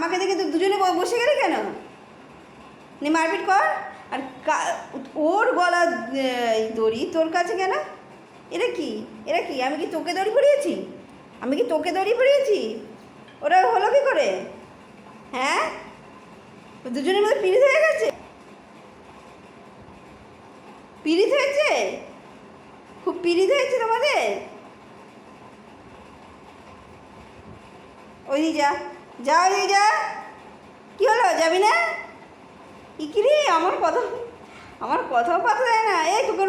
আমাকে দেখে তো দুজনে বসে গেলে কেন? নে মারপিট কর। আর ওর গলা দড়ি তোর কাছে কেন? এটা কি? এটা কি? আমি কি তোকে দড়ি পরিয়েছি আমি কি তোকে দড়ি পরিয়েছি ওরা হলো কি করে? হ্যাঁ? দুজনের মধ্যে পিড়িত হয়ে গেছে? পিড়িত হয়েছে? খুব পিড়িত হয়েছে তোমাদের? ওই যা। যা ওই যা। কী হলো, যাবি না? ইকিরি, আমার কথা আমার কথাও পাতা দেয় না। এই তোকে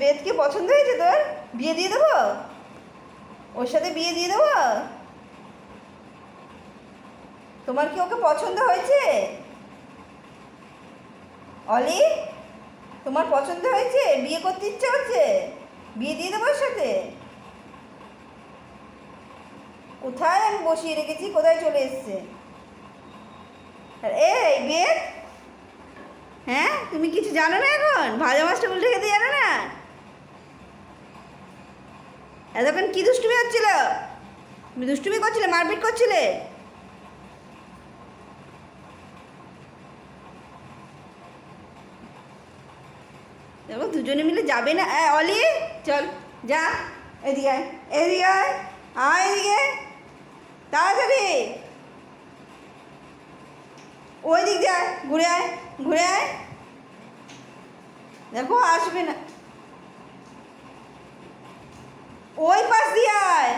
বেদকে পছন্দ হয়েছে তোর? বিয়ে দিয়ে দেবো? ওর সাথে বিয়ে দিয়ে দেবো? তোমার কি ওকে পছন্দ হয়েছে? অলি, তোমার পছন্দ হয়েছে? বিয়ে করতে ইচ্ছে হচ্ছে বিয়ে দিয়ে দেবো ওর সাথে? কোথায় আমি বসিয়ে রেখেছি, কোথায় চলে এসছে? এই বেদ হ্যাঁ তুমি কিছু জানো না এখন? ভাজা মাছটা উল্টে খেতে জানো না? এতক্ষণ কি দুষ্টুমি হচ্ছিল? তুমি দুষ্টুমি করছিলে, মারপিট করছিলে? দেখো, দুজনে মিলে যাবে না? অলি, চল, যা, এদিকে এদিকে আয় এদিকে তাড়াতাড়ি। ওই দিক যায়, ঘুরে আয় ঘুরে আয়। দেখো, আসবে না। ওই পাশ দিয়ে আয়।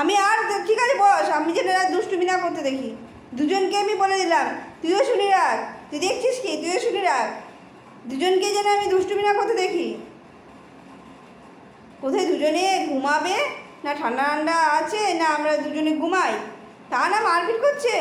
আমি আর ঠিক আছে, বস, আমি যেন এরা দুষ্টুমি না করতে দেখি। দুজনকে আমি বলে দিলাম, তুইও শুনে রাখ। তুই দেখছিস কি? তুইও শুনে রাখ। দুজনকে যেন আমি দুষ্টুমি না করতে দেখি। কোথায় দুজনে ঘুমাবে? না ঠান্ডা ঠান্ডা আছে, না আমরা দুজনে ঘুমাই? তা না মারপিট করছে?